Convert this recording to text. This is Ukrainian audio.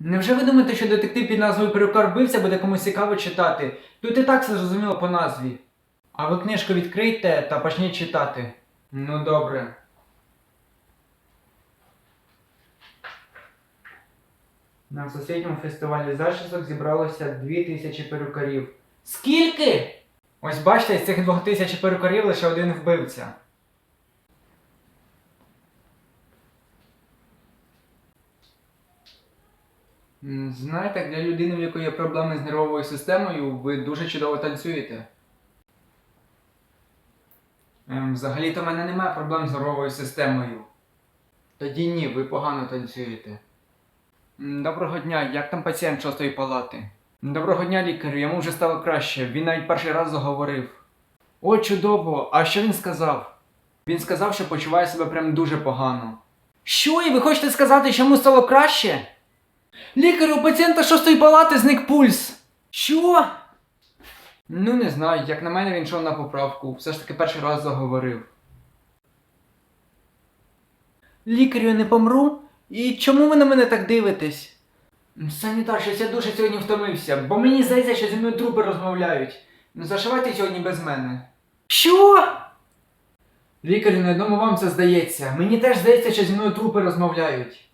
Невже ви думаєте, що детектив під назвою Перукар вбивця буде комусь цікаво читати? Тут і так все зрозуміло по назві. А ви книжку відкрийте та почніть читати. Ну добре. На всесвітньому фестивалі зачісок зібралося 2000 перукарів. Скільки? Ось бачите, з цих 2000 перукарів лише один вбивця. Знаєте, для людини, в якої є проблеми з нервовою системою, ви дуже чудово танцюєте. Ем, Взагалі-то в мене немає проблем з нервовою системою. Тоді ні, ви погано танцюєте. Доброго дня, як там пацієнт шостої палати? Доброго дня, лікарю, йому вже стало краще. Він навіть перший раз заговорив. О, чудово! А що він сказав? Він сказав, що почуває себе прям дуже погано. Що, і ви хочете сказати, що йому стало краще? Лікарю, у пацієнта шостої палати зник пульс. Що? Ну, не знаю, як на мене він йшов на поправку. Все ж таки перший раз заговорив. Лікарю, я не помру? І чому ви на мене так дивитесь? Санітар, щось я дуже сьогодні втомився, бо мені здається, що зі мною трупи розмовляють. Ну зашивайте сьогодні без мене. Що? Лікарю, на одному вам це здається. Мені теж здається, що зі мною трупи розмовляють.